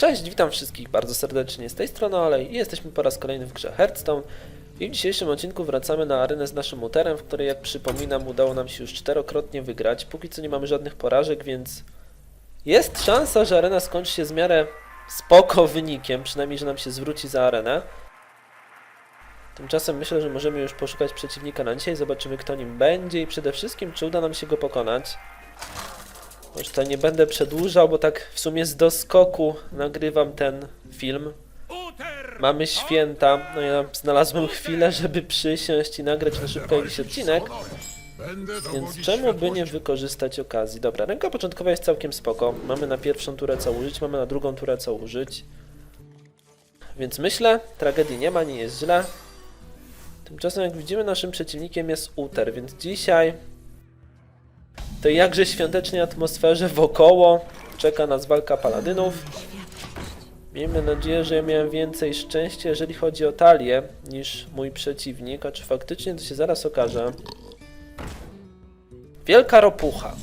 Cześć, witam wszystkich bardzo serdecznie z tej strony Olej i jesteśmy po raz kolejny w grze Hearthstone i w dzisiejszym odcinku wracamy na arenę z naszym uterem, w której jak przypominam udało nam się już czterokrotnie wygrać. Póki co nie mamy żadnych porażek, więc jest szansa, że arena skończy się z miarę spoko wynikiem, przynajmniej, że nam się zwróci za arenę. Tymczasem myślę, że możemy już poszukać przeciwnika na dzisiaj, zobaczymy kto nim będzie i przede wszystkim czy uda nam się go pokonać. To nie będę przedłużał, bo tak w sumie z doskoku nagrywam ten film. Mamy święta, no ja znalazłem chwilę, żeby przysiąść i nagrać na szybko jakiś odcinek, więc czemu by nie wykorzystać okazji? Dobra, ręka początkowa jest całkiem spoko. Mamy na pierwszą turę co użyć, mamy na drugą turę co użyć. Więc myślę, tragedii nie ma, nie jest źle. Tymczasem jak widzimy naszym przeciwnikiem jest Uter, więc dzisiaj tej jakże świątecznej atmosferze wokoło czeka nas walka paladynów. Miejmy nadzieję, że ja miałem więcej szczęścia, jeżeli chodzi o talię, niż mój przeciwnik, a czy faktycznie to się zaraz okaże. Wielka ropucha.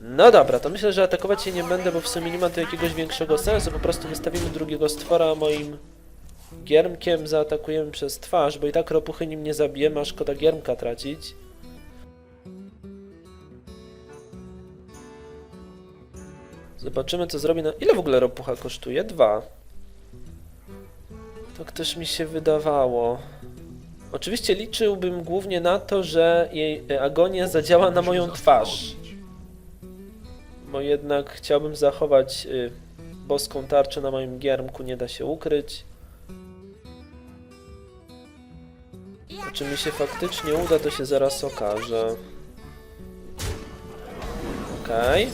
No dobra, to myślę, że atakować się nie będę, bo w sumie nie ma tu jakiegoś większego sensu. Po prostu wystawimy drugiego stwora moim giermkiem, zaatakujemy przez twarz, bo i tak ropuchy nim nie zabijemy, a szkoda giermka tracić. Zobaczymy co zrobi na... Ile w ogóle ropucha kosztuje? Dwa. Tak też mi się wydawało. Oczywiście liczyłbym głównie na to, że jej e, agonia zadziała na moją twarz. Bo jednak chciałbym zachować y, boską tarczę na moim giermku, nie da się ukryć. A czy mi się faktycznie uda, to się zaraz okaże. Okej.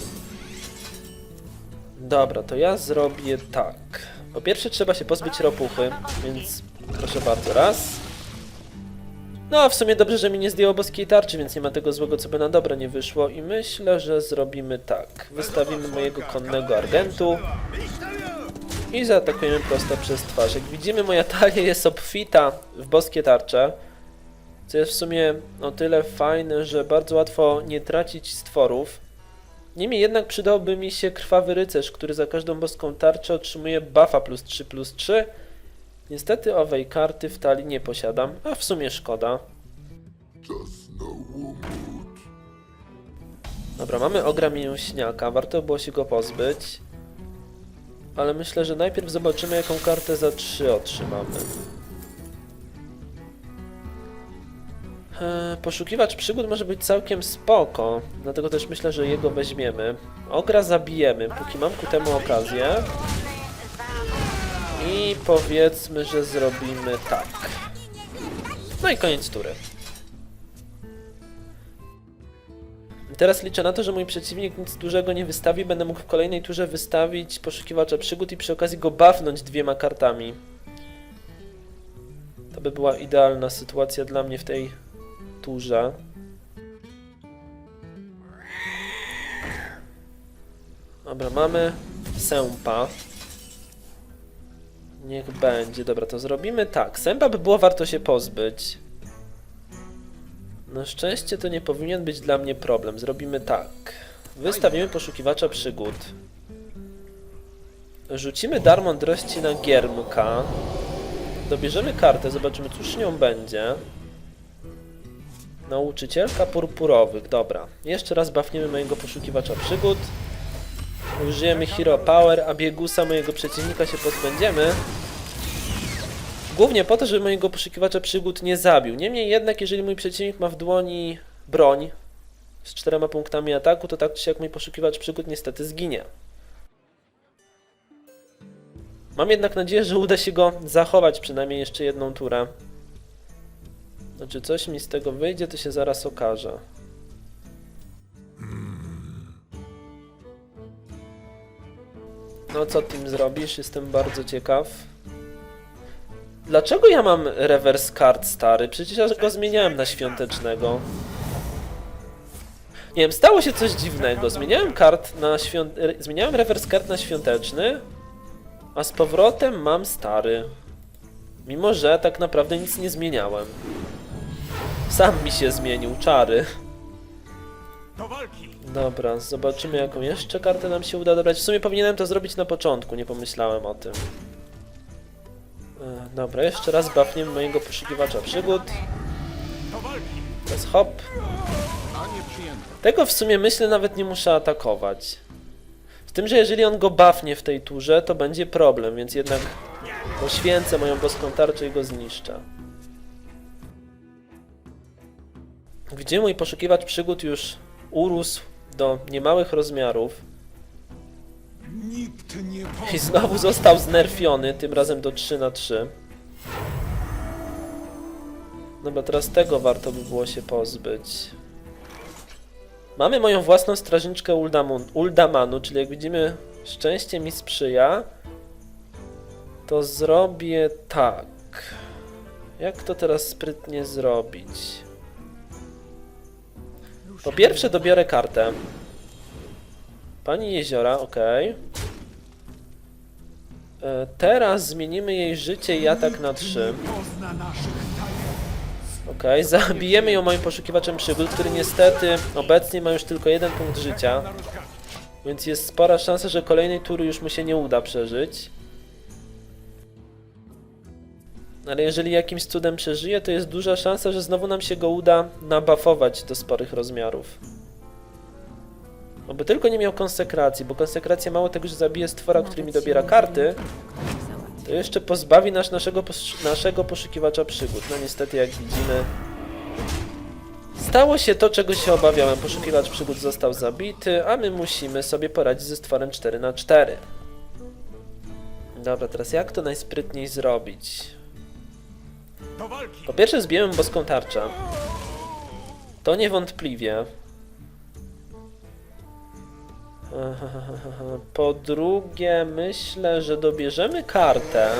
Dobra, to ja zrobię tak. Po pierwsze trzeba się pozbyć ropuchy, więc proszę bardzo, raz. No, w sumie dobrze, że mi nie zdjęło boskiej tarczy, więc nie ma tego złego, co by na dobre nie wyszło. I myślę, że zrobimy tak. Wystawimy mojego konnego argentu i zaatakujemy prosto przez twarz. Jak widzimy, moja talia jest obfita w boskie tarcze, co jest w sumie o tyle fajne, że bardzo łatwo nie tracić stworów. Niemniej jednak przydałby mi się krwawy rycerz, który za każdą boską tarczę otrzymuje buffa plus 3 plus 3. Niestety owej karty w talii nie posiadam, a w sumie szkoda. Dobra, mamy ogra mięśniaka, warto było się go pozbyć. Ale myślę, że najpierw zobaczymy jaką kartę za 3 otrzymamy. Poszukiwacz przygód może być całkiem spoko, dlatego też myślę, że jego weźmiemy. Ogra zabijemy, póki mam ku temu okazję. I powiedzmy, że zrobimy tak. No i koniec tury. Teraz liczę na to, że mój przeciwnik nic dużego nie wystawi. Będę mógł w kolejnej turze wystawić poszukiwacza przygód i przy okazji go bafnąć dwiema kartami. To by była idealna sytuacja dla mnie w tej turze. Dobra, mamy sępa. Niech będzie. Dobra, to zrobimy tak. Sępa by było warto się pozbyć. Na szczęście to nie powinien być dla mnie problem. Zrobimy tak. Wystawimy poszukiwacza przygód. Rzucimy dar mądrości na giermka. Dobierzemy kartę, zobaczymy cóż nią będzie. Nauczycielka purpurowych, dobra. Jeszcze raz bafniemy mojego poszukiwacza przygód. Użyjemy Hero Power, a biegusa mojego przeciwnika się pozbędziemy. Głównie po to, żeby mojego poszukiwacza przygód nie zabił. Niemniej jednak, jeżeli mój przeciwnik ma w dłoni broń z czterema punktami ataku, to tak czy siak mój poszukiwacz przygód niestety zginie. Mam jednak nadzieję, że uda się go zachować przynajmniej jeszcze jedną turę. Znaczy coś mi z tego wyjdzie, to się zaraz okaże. No co tym zrobisz? Jestem bardzo ciekaw. Dlaczego ja mam reverse card stary? Przecież ja go zmieniałem na świątecznego. Nie wiem, stało się coś dziwnego. Zmieniałem kart na świąt... Zmieniałem reverse card na świąteczny, a z powrotem mam stary. Mimo, że tak naprawdę nic nie zmieniałem. Sam mi się zmienił, czary. Dobra, zobaczymy jaką jeszcze kartę nam się uda dobrać. W sumie powinienem to zrobić na początku, nie pomyślałem o tym. E, Dobra, jeszcze raz bafniemy mojego poszukiwacza przygód. Teraz hop. Tego w sumie myślę nawet nie muszę atakować. Z tym, że jeżeli on go buffnie w tej turze, to będzie problem, więc jednak poświęcę moją boską tarczę i go zniszczę. Gdzie mój poszukiwacz przygód już urósł do niemałych rozmiarów i znowu został znerfiony, tym razem do 3 na 3 Dobra, teraz tego warto by było się pozbyć. Mamy moją własną strażniczkę Uldamun, Uldamanu, czyli jak widzimy, szczęście mi sprzyja. To zrobię tak. Jak to teraz sprytnie zrobić? Po pierwsze dobiorę kartę. Pani Jeziora, okej. E, Teraz zmienimy jej życie i atak na 3. pozna naszych tajemnic. Okej, zabijemy ją moim poszukiwaczem przygód, który niestety obecnie ma już tylko jeden punkt życia. Więc jest spora szansa, że kolejnej tury już mu się nie uda przeżyć. Ale jeżeli jakimś cudem przeżyje, to jest duża szansa, że znowu nam się go uda nabuffować do sporych rozmiarów. Oby tylko nie miał konsekracji, bo konsekracja mało tego, że zabije stwora, który mi dobiera karty, to jeszcze pozbawi nas naszego, naszego poszukiwacza przygód. No niestety, jak widzimy, stało się to, czego się obawiałem. Poszukiwacz przygód został zabity, a my musimy sobie poradzić ze stworem 4 na 4 Dobra, teraz jak to najsprytniej zrobić? Po pierwsze zbijemy boską tarczę. To niewątpliwie. Po drugie, myślę, że dobierzemy kartę.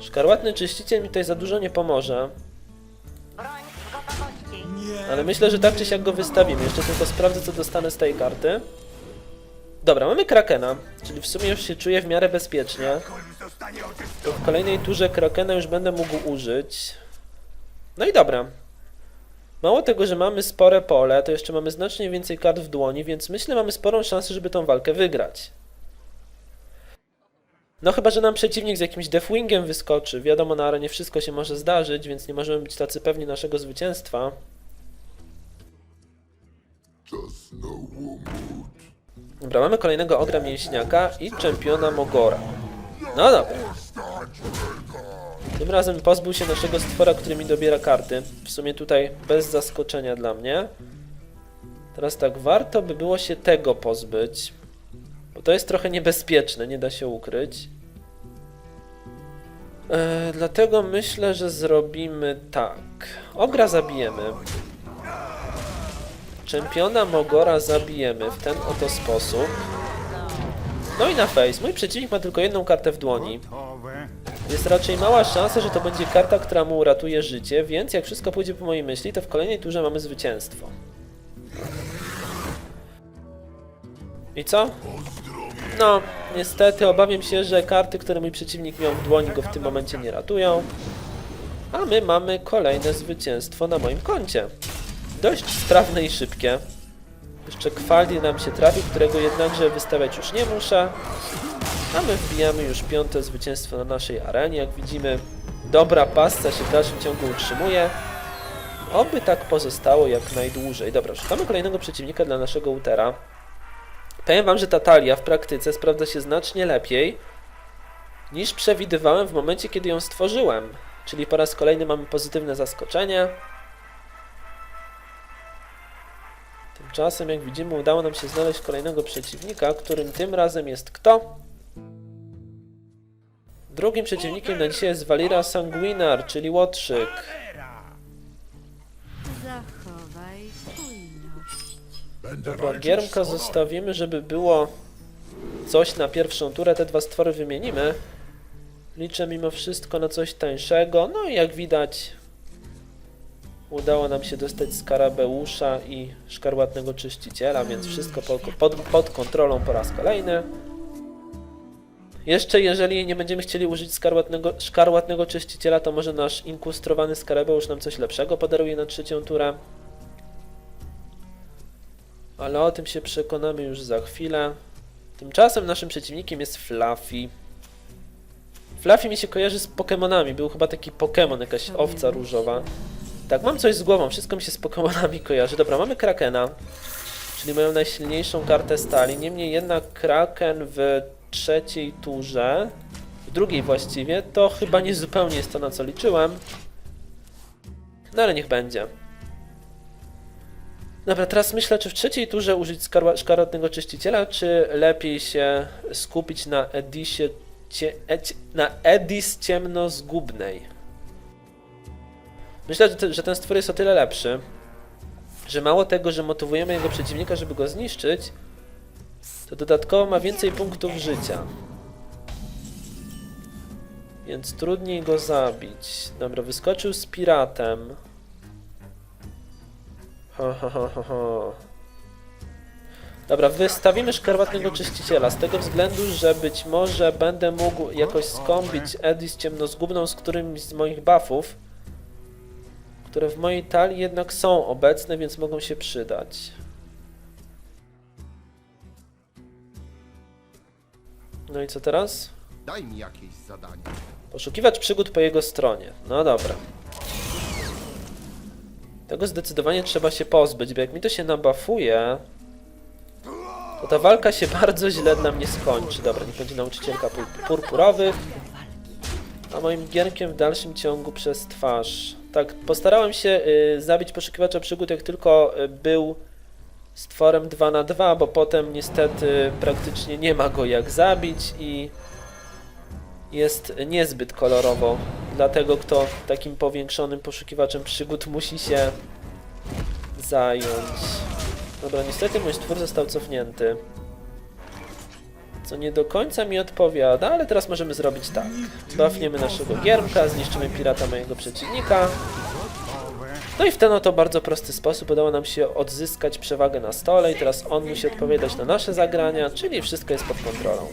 Szkarłatny czyściciel mi tutaj za dużo nie pomoże, ale myślę, że tak czy siak go wystawimy. Jeszcze tylko sprawdzę, co dostanę z tej karty. Dobra, mamy Krakena, czyli w sumie już się czuję w miarę bezpiecznie. To w kolejnej turze Krakena już będę mógł użyć. No i dobra. Mało tego, że mamy spore pole, to jeszcze mamy znacznie więcej kart w dłoni, więc myślę, mamy sporą szansę, żeby tą walkę wygrać. No chyba, że nam przeciwnik z jakimś Deathwingiem wyskoczy. Wiadomo, na arenie wszystko się może zdarzyć, więc nie możemy być tacy pewni naszego zwycięstwa. Dobra, mamy kolejnego Ogra Mięśniaka i czempiona Mogora. No dobra. Tym razem pozbył się naszego stwora, który mi dobiera karty. W sumie tutaj bez zaskoczenia dla mnie. Teraz tak, warto by było się tego pozbyć. Bo to jest trochę niebezpieczne, nie da się ukryć. E, dlatego myślę, że zrobimy tak. Ogra zabijemy. Czempiona Mogora zabijemy w ten oto sposób. No i na face. Mój przeciwnik ma tylko jedną kartę w dłoni. Jest raczej mała szansa, że to będzie karta, która mu uratuje życie, więc jak wszystko pójdzie po mojej myśli, to w kolejnej turze mamy zwycięstwo. I co? No, niestety obawiam się, że karty, które mój przeciwnik miał w dłoni go w tym momencie nie ratują. A my mamy kolejne zwycięstwo na moim koncie. Dość sprawne i szybkie. Jeszcze Kwaldi nam się trafi, którego jednakże wystawiać już nie muszę. A my wbijamy już piąte zwycięstwo na naszej arenie. Jak widzimy, dobra pasca się w dalszym ciągu utrzymuje. Oby tak pozostało jak najdłużej. Dobra, szukamy kolejnego przeciwnika dla naszego Utera. Powiem wam, że ta talia w praktyce sprawdza się znacznie lepiej niż przewidywałem w momencie, kiedy ją stworzyłem. Czyli po raz kolejny mamy pozytywne zaskoczenie. Tymczasem, jak widzimy, udało nam się znaleźć kolejnego przeciwnika, którym tym razem jest kto? Drugim przeciwnikiem na dzisiaj jest Valira Sanguinar, czyli Łotrzyk. Zachowaj spójność. Dobra, giermka zostawimy, żeby było coś na pierwszą turę. Te dwa stwory wymienimy. Liczę mimo wszystko na coś tańszego. No i jak widać, udało nam się dostać Skarabeusza i Szkarłatnego Czyściciela, więc wszystko po, pod, pod kontrolą po raz kolejny. Jeszcze jeżeli nie będziemy chcieli użyć Szkarłatnego, szkarłatnego Czyściciela, to może nasz inkustrowany Skarabeusz nam coś lepszego podaruje na trzecią turę. Ale o tym się przekonamy już za chwilę. Tymczasem naszym przeciwnikiem jest Fluffy. Fluffy mi się kojarzy z Pokemonami. Był chyba taki Pokemon, jakaś owca różowa. Tak, mam coś z głową, wszystko mi się z Pokemonami kojarzy. Dobra, mamy Krakena, czyli moją najsilniejszą kartę stali. Niemniej jednak Kraken w trzeciej turze, w drugiej właściwie, to chyba nie zupełnie jest to na co liczyłem. No ale niech będzie. Dobra, teraz myślę, czy w trzeciej turze użyć szkaradnego czyściciela, czy lepiej się skupić na Edisie, cie, na Edis ciemnozgubnej. Myślę, że, te, że ten stwór jest o tyle lepszy, że mało tego, że motywujemy jego przeciwnika, żeby go zniszczyć, to dodatkowo ma więcej punktów życia. Więc trudniej go zabić. Dobra, wyskoczył z piratem. Ho, ho, ho, ho. Dobra, wystawimy szkarłatnego czyściciela z tego względu, że być może będę mógł jakoś skombić Edis ciemnozgubną z którymś z moich buffów, które w mojej talii jednak są obecne, więc mogą się przydać. No i co teraz? Daj mi jakieś zadanie. Poszukiwać przygód po jego stronie. No dobra. Tego zdecydowanie trzeba się pozbyć, bo jak mi to się nabafuje, to ta walka się bardzo źle dla mnie skończy. Dobra, niech będzie nauczycielka pur- purpurowych. A moim gierkiem w dalszym ciągu przez twarz. Tak, postarałem się y, zabić poszukiwacza przygód, jak tylko y, był stworem 2 na 2 bo potem niestety praktycznie nie ma go jak zabić i jest niezbyt kolorowo dla tego, kto takim powiększonym poszukiwaczem przygód musi się zająć. Dobra, niestety mój stwór został cofnięty. Co nie do końca mi odpowiada, ale teraz możemy zrobić tak. Buffniemy naszego giermka, zniszczymy pirata mojego przeciwnika. No i w ten oto bardzo prosty sposób udało nam się odzyskać przewagę na stole i teraz on musi odpowiadać na nasze zagrania, czyli wszystko jest pod kontrolą.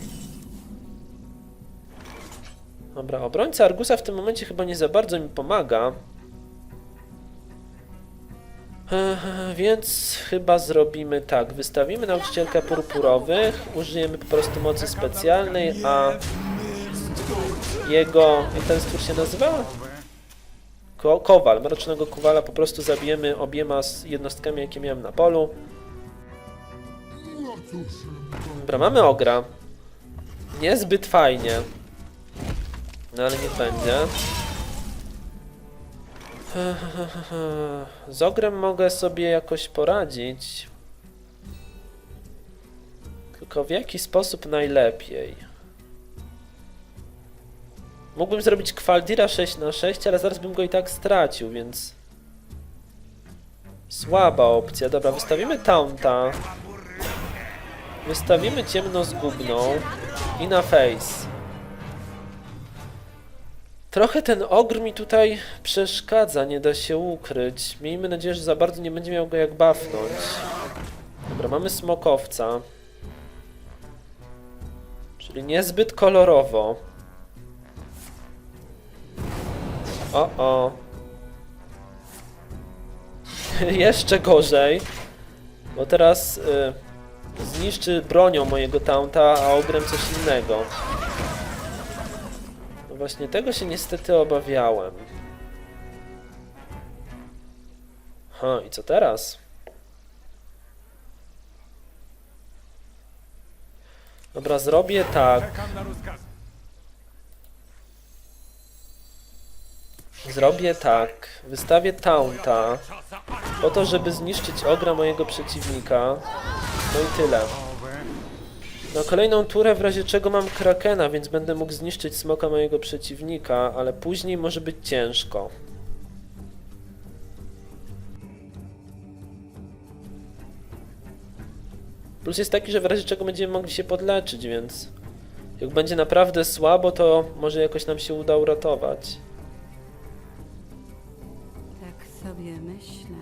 Dobra, obrońca Argusa w tym momencie chyba nie za bardzo mi pomaga. Więc chyba zrobimy tak. Wystawimy nauczycielkę purpurowych, użyjemy po prostu mocy specjalnej, a jego... jak ten stwór się nazywa? Ko kowal, mrocznego kowala po prostu zabijemy obiema jednostkami, jakie miałem na polu. Dobra, mamy ogra. Niezbyt fajnie. No ale niech będzie. Z ogrem mogę sobie jakoś poradzić. Tylko w jaki sposób najlepiej? Mógłbym zrobić Kwaldira 6 na 6 ale zaraz bym go i tak stracił, więc... Słaba opcja. Dobra, wystawimy Taunta. Wystawimy ciemnozgubną. I na face. Trochę ten ogr mi tutaj przeszkadza, nie da się ukryć. Miejmy nadzieję, że za bardzo nie będzie miał go jak bafnąć. Dobra, mamy smokowca. Czyli niezbyt kolorowo. O, o. Jeszcze gorzej. Bo teraz y, zniszczy bronią mojego taunta, a ogrem coś innego. Właśnie tego się niestety obawiałem. Ha, i co teraz? Dobra, zrobię tak. Zrobię tak. Wystawię taunta. Po to, żeby zniszczyć ogra mojego przeciwnika. No i tyle. Na kolejną turę w razie czego mam krakena, więc będę mógł zniszczyć smoka mojego przeciwnika, ale później może być ciężko. Plus jest taki, że w razie czego będziemy mogli się podleczyć, więc jak będzie naprawdę słabo, to może jakoś nam się uda uratować. Tak sobie myślę.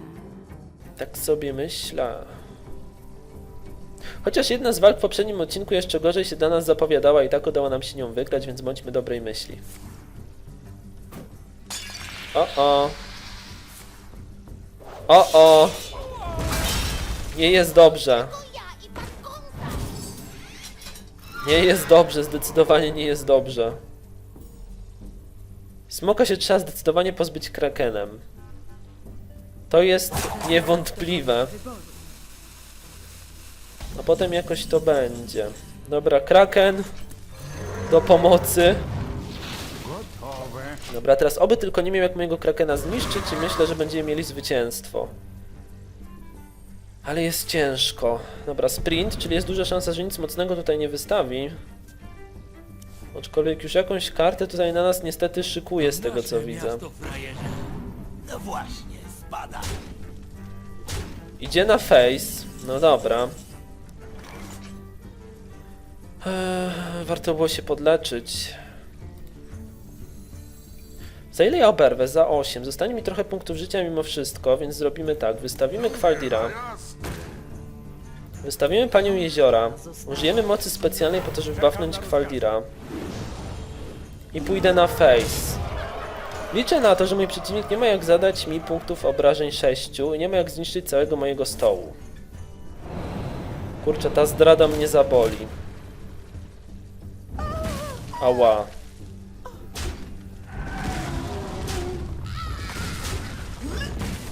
Tak sobie myślę. Chociaż jedna z walk w poprzednim odcinku jeszcze gorzej się dla nas zapowiadała i tak udało nam się nią wygrać, więc bądźmy dobrej myśli. O o. O o. Nie jest dobrze. Nie jest dobrze, zdecydowanie nie jest dobrze. Smoka się trzeba zdecydowanie pozbyć krakenem. To jest niewątpliwe. A potem jakoś to będzie. Dobra, kraken. Do pomocy. Dobra, teraz oby tylko nie miał jak mojego krakena zniszczyć i myślę, że będziemy mieli zwycięstwo. Ale jest ciężko. Dobra, sprint, czyli jest duża szansa, że nic mocnego tutaj nie wystawi. Aczkolwiek już jakąś kartę tutaj na nas niestety szykuje z tego co widzę. No właśnie, spada. Idzie na face. No dobra. Eee, warto było się podleczyć. Za ile ja oberwę? Za 8. Zostanie mi trochę punktów życia mimo wszystko, więc zrobimy tak. Wystawimy Kwaldira. Wystawimy Panią Jeziora. Użyjemy mocy specjalnej po to, żeby buffnąć Kwaldira. I pójdę na face. Liczę na to, że mój przeciwnik nie ma jak zadać mi punktów obrażeń 6 i nie ma jak zniszczyć całego mojego stołu. Kurczę, ta zdrada mnie zaboli. Ała.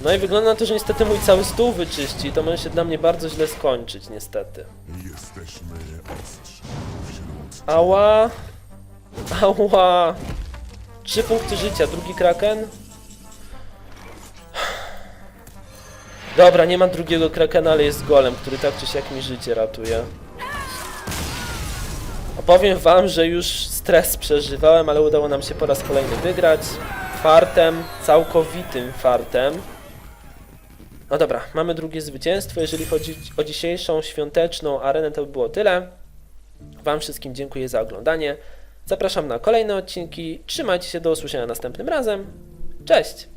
No i wygląda na to, że niestety mój cały stół wyczyści. To może się dla mnie bardzo źle skończyć, niestety. Jesteśmy ostrzy Ała. Ała. Trzy punkty życia, drugi kraken. Dobra, nie ma drugiego krakena, ale jest golem, który tak czy siak mi życie ratuje. Opowiem wam, że już stres przeżywałem, ale udało nam się po raz kolejny wygrać. Fartem, całkowitym fartem. No dobra, mamy drugie zwycięstwo. Jeżeli chodzi o dzisiejszą świąteczną arenę, to by było tyle. Wam wszystkim dziękuję za oglądanie. Zapraszam na kolejne odcinki. Trzymajcie się do usłyszenia następnym razem. Cześć!